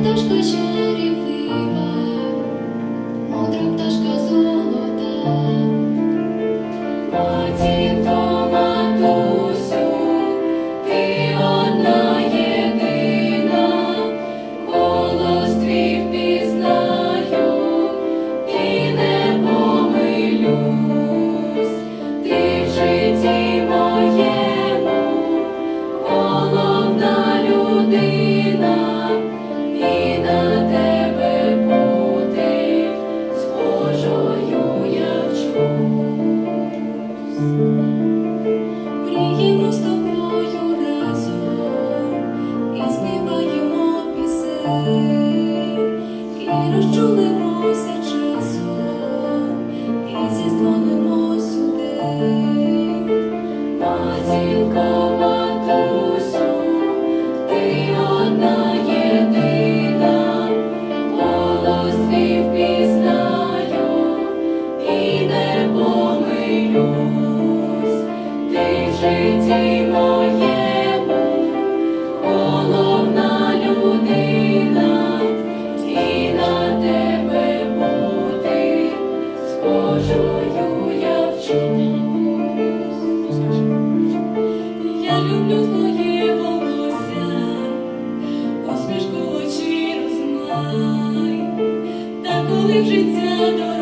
пташки черепи. Розчули розчулилося. люблю твоє волосся, посмішку очі розмай, та коли в життя дорога.